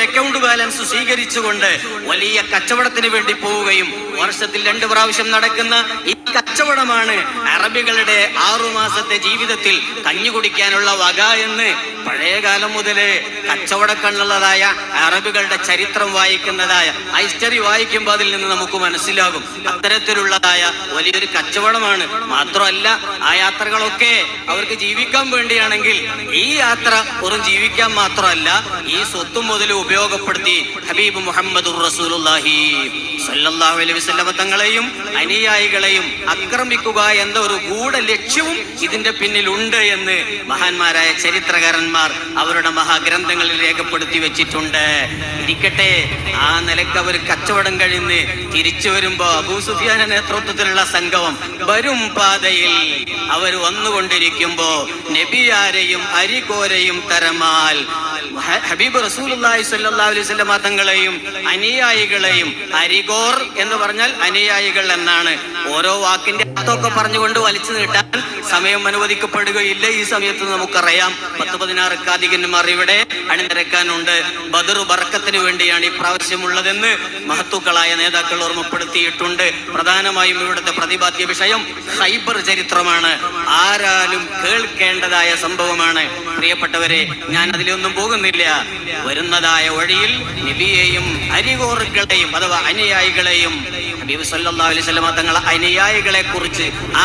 Account balance സ്വീകരിച്ചുകൊണ്ട് വലിയ കച്ചവടത്തിന് വേണ്ടി പോവുകയും വർഷത്തിൽ രണ്ട് പ്രാവശ്യം നടക്കുന്ന ഈ കച്ചവടമാണ് അറബികളുടെ ആറുമാസത്തെ ജീവിതത്തിൽ കഞ്ഞു കുടിക്കാനുള്ള വക എന്ന് പഴയകാലം മുതലേ കച്ചവടക്കണ്ണുള്ളതായ അറബികളുടെ ചരിത്രം വായിക്കുന്നതായ ഹിസ്റ്ററി വായിക്കുമ്പോൾ അതിൽ നിന്ന് നമുക്ക് മനസ്സിലാകും. അത്തരത്തിലുള്ളതായ വലിയൊരു കച്ചവടമാണ്. മാത്രമല്ല ആ യാത്രകളൊക്കെ അവർക്ക് ജീവിക്കാൻ വേണ്ടിയാണെങ്കിൽ ഈ യാത്ര വെറും ജീവിക്കാൻ മാത്രമല്ല ഈ സ്വത്തും മുതൽ ഉപയോഗപ്പെടുത്തി ഹബീബ് മുഹമ്മദ് റസൂലുള്ളാഹി സല്ലല്ലാഹു അലൈഹി വസല്ലമ തങ്ങളെയും അനുയായികളെയും ആക്രമിക്കുക എന്ന ഒരു ഗൂഢ ലക്ഷ്യവും ഇതിന്റെ പിന്നിലുണ്ട് എന്ന് മഹാന്മാരായ ചരിത്രകാരന്മാർ അവരുടെ മഹാഗ്രന്ഥങ്ങളിൽ രേഖപ്പെടുത്തി വെച്ചിട്ടുണ്ട്. ഇരിക്കട്ടെ ആ നിലയ്ക്ക് അവർ കച്ചവടം കഴിഞ്ഞ് തിരിച്ചു വരുമ്പോ അബൂ സുഫിയാന നേതൃത്വത്തിലുള്ള സംഘം വരും പാതയിൽ. അവർ വന്നുകൊണ്ടിരിക്കുമ്പോ നബിയാരെയും അരികോരയും തരമാൽ ഹബീബ് റസൂലുള്ളാഹി സ്വല്ലല്ലാഹു അലൈഹി വസല്ലമ തങ്ങളെയും അനുയായികളെയും അരികോർ എന്ന് പറഞ്ഞാൽ അനുയായികൾ എന്നാണ്. ഓരോ വാക്കിന്റെ അർത്ഥമൊക്കെ പറഞ്ഞുകൊണ്ട് വലിച്ചു നീട്ടാൻ സമയം അനുവദിക്കപ്പെടുകയില്ല. ഈ സമയത്ത് നമുക്കറിയാം പത്ത് പതിനാറ് കാതികന്മാർ ഇവിടെ അണിനിരക്കാനുണ്ട്. ബദർ ബർക്കത്തിന് വേണ്ടിയാണ് ഈ പ്രാവശ്യമുള്ളതെന്ന് മഹത്തുക്കളായ നേതാക്കൾ ഓർമ്മപ്പെടുത്തിയിട്ടുണ്ട്. പ്രധാനമായും ഇവിടുത്തെ പ്രതിപാദ്യ വിഷയം സൈബർ ചരിത്രമാണ്. ആരാലും കേൾക്കേണ്ടതായ സംഭവമാണ്. പ്രിയപ്പെട്ടവരെ ഞാൻ അതിലൊന്നും പോകുന്നില്ല. വരുന്നതായ വഴിയിൽ നബിയെയും അരികോറുകളെയും അഥവാ അനുയായികളെയും ഹബീബ് സല്ലല്ലാഹു അലൈഹി വസല്ലമ തങ്ങളെ അനുയായികളെ കുറിച്ച് ആ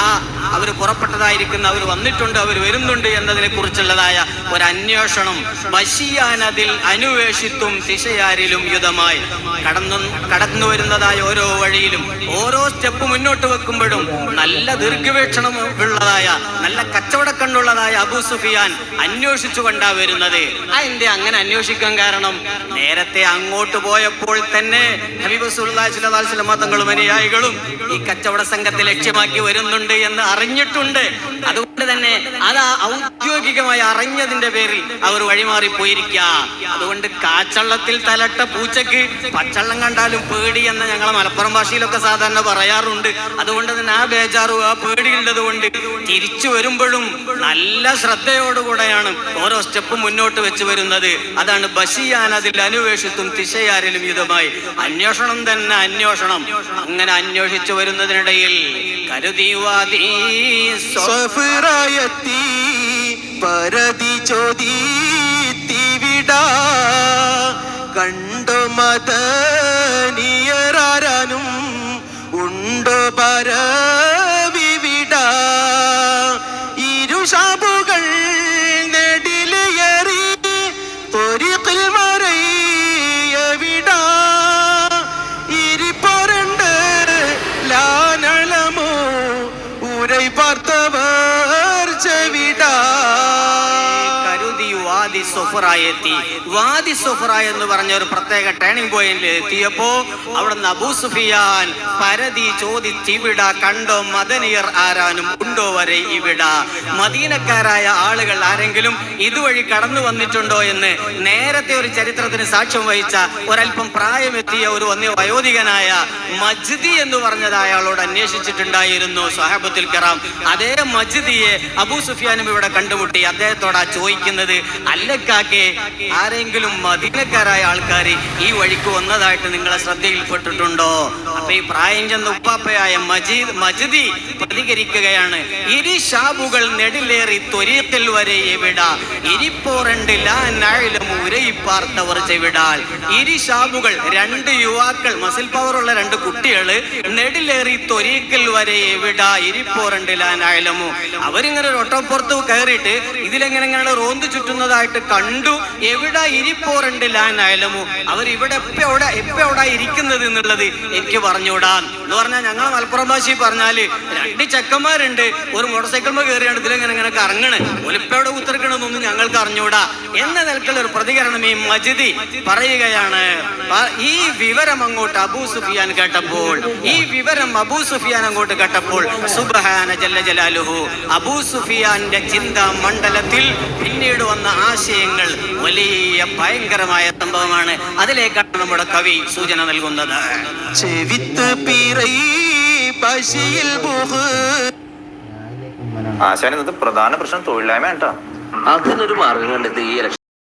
അവർ പുറപ്പെട്ടതായിരിക്കുന്ന അവർ വന്നിട്ടുണ്ട് അവർ വരുന്നുണ്ട് എന്നതിനെ കുറിച്ചുള്ളതായ ഒരു അന്വേഷണം ബഷിയാനതിൽ അനുവേഷിത്തും ദിശയാരിലും യുധമായി കടന്നു കടന്നു വരുന്നതായ ഓരോ വഴിയിലും ഓരോ സ്റ്റെപ്പ് മുന്നോട്ട് വെക്കുമ്പോഴും നല്ല ദീർഘവീക്ഷണം ഉള്ളതായ നല്ല കച്ചവടക്കണ്ണുള്ളതായ അബു സുഫിയാൻ അന്വേഷിച്ചു കൊണ്ടാ വരുന്നത് അതിന്റെ അങ്ങനെ അന്വേഷിക്കാൻ കാരണം? നേരത്തെ അങ്ങോട്ട് പോയപ്പോൾ തന്നെ ഹബീബ് സുല്ലാ ചില തങ്ങളും അനുയായികളും ഈ കച്ചവട സംഘത്തെ ലക്ഷ്യമാക്കി വരുന്നുണ്ട് എന്ന് അറിഞ്ഞിട്ടുണ്ട്. അതുകൊണ്ട് തന്നെ അത് ഔദ്യോഗികമായി അറിഞ്ഞതിന്റെ പേരിൽ അവർ വഴിമാറി പോയിരിക്കുക അതുകൊണ്ട് കാച്ചള്ളത്തിൽ തലട്ട പൂച്ചക്ക് പച്ചള്ളം കണ്ടാലും പേടി എന്ന് ഞങ്ങളെ മലപ്പുറം ഭാഷയിലൊക്കെ സാധാരണ പറയാറുണ്ട്. അതുകൊണ്ട് തന്നെ ആ ബേജാറും ആ പേടിയുള്ളത് കൊണ്ട് തിരിച്ചു വരുമ്പോഴും നല്ല ശ്രദ്ധയോടുകൂടെയാണ് ഓരോ സ്റ്റെപ്പ് മുന്നോട്ട് വെച്ച് വരുന്നത്. അതാണ് ബഷിയാൻ അതിൽ അന്വേഷിത്തും തിശയാരിലും യുദ്ധമായി. അന്വേഷണം തന്നെ അന്വേഷണം. അങ്ങനെ അന്വേഷിച്ചു വരുന്നതിനിടയിൽ കരുതിവാദീ ഹിദായത്തി പരതി ചോദിത്തിവിട തിവിട മതനിയറാനും മത പരവിവിട ഇരുഷാബുകൾ പര തൊരിക്കിൽ പാർത്ത vida. വാദി സുഫറായി എത്തി വാദി സുഫറ എന്ന് പറഞ്ഞ ഒരു പ്രത്യേക ടേണിംഗ് പോയിന്റിൽ എത്തിയപ്പോ അവിടെ നിന്ന് അബൂ സുഫിയാൻ പരതി ചോദിച്ചിവിട കണ്ടോ മദനിയർ ആരാനും ഉണ്ടോ വരെ ഇവിട. മദീനക്കാരായ ആളുകൾ ആരെങ്കിലും ഇതുവഴി കടന്നു വന്നിട്ടുണ്ടോ എന്ന് നേരത്തെ ഒരു ചരിത്രത്തിന് സാക്ഷ്യം വഹിച്ച ഒരല്പം പ്രായമെത്തിയ ഒരു വന്നി വയോധികനായ മജ്ദി എന്ന് പറഞ്ഞത് അയാളോട് അന്വേഷിച്ചിട്ടുണ്ടായിരുന്നു സഹാബത്തുൽ കറാം. അതേ മജ്ദിയെ അബൂ സുഫിയാനും ഇവിടെ കണ്ടുമുട്ടി. അദ്ദേഹത്തോടാ ചോദിക്കുന്നത് അല്ലക്കാക്കെ ആരെങ്കിലും മദീനക്കാരായ ആൾക്കാർ ഈ വഴിക്ക് വന്നതായിട്ട് നിങ്ങളെ ശ്രദ്ധയിൽപ്പെട്ടിട്ടുണ്ടോ? അപ്പൊ ഈ പ്രായം ചെന്ന ഉപ്പാപ്പയായ മജീദ് മജിദി പ്രതികരിക്കുകയാണ്. ഇരി ഷാബുകൾ നെടിലേറി ത്വരീത്തിൽ വരെ എവിട? ഇരിപ്പോറണ്ടിലും ഉരയിപ്പാർത്തവർ ചെവിടാൽ. ഇരി ഷാബുകൾ രണ്ട് യുവാക്കൾ മസിൽ പവറുള്ള രണ്ട് കുട്ടികൾ നെടിലേറി തൊരിയക്കൽ വരെ എവിട? ഇരിപ്പോറണ്ടിലാനായാലമോ അവരിങ്ങനെ ഒരു ഒട്ടപ്പുറത്ത് കയറിയിട്ട് ഇതിലെങ്ങനെ റോന്ത് ചുറ്റുന്നതായിട്ട് കണ്ടു എവിടെ ഇരിപ്പോറുണ്ട് ലാൻ ഇരിപ്പോറണ്ടിലാനായാലമോ അവർ ഇവിടെ എപ്പ എവിടെ ഇരിക്കുന്നത് എന്നുള്ളത് എനിക്ക് പറഞ്ഞുകൂടാ. എന്ന് പറഞ്ഞാൽ ഞങ്ങൾ മലപ്പുറം ഭാഷയിൽ പറഞ്ഞാൽ രണ്ട് ചെക്കന്മാരുണ്ട് ഒരു മോട്ടോർ സൈക്കിൾ കയറിയാണ് ഇതിലെങ്ങനെ ഇങ്ങനെ കറങ്ങണ്. ഒലിപ്പയുടെ ഉത്തരക്കണമെന്നൊന്നും ഞങ്ങൾക്ക് അറിഞ്ഞൂടാ എന്ന നിലക്കുള്ള ഒരു പ്രതികരണം ഈ മജിദി പറയുകയാണ്. ഈ വിവരം അങ്ങോട്ട് അബൂ സുഫിയാൻ കേട്ടപ്പോൾ ഈ വിവരം അബൂ സുഫിയാൻ അങ്ങോട്ട് കേട്ടപ്പോൾ സുബഹാന ജല്ല ജലാലുഹു അബൂ സുഫിയാന്റെ ചിന്താ മണ്ഡലത്തിൽ പിന്നീട് വന്ന ആശയങ്ങൾ വലിയ ഭയങ്കരമായ സംഭവമാണ്. അതിലേക്കാണ് നമ്മുടെ കവി സൂചന നൽകുന്നത്. ചെവിത്ത് പിറൈ പശിയിൽ ബുഹ് ആശാൻ ഇന്നത്തെ പ്രധാന പ്രശ്നം തൊഴിലില്ലായ്മ കേട്ടോ. അതിനൊരു മാർഗം കണ്ടെത്തി ഈ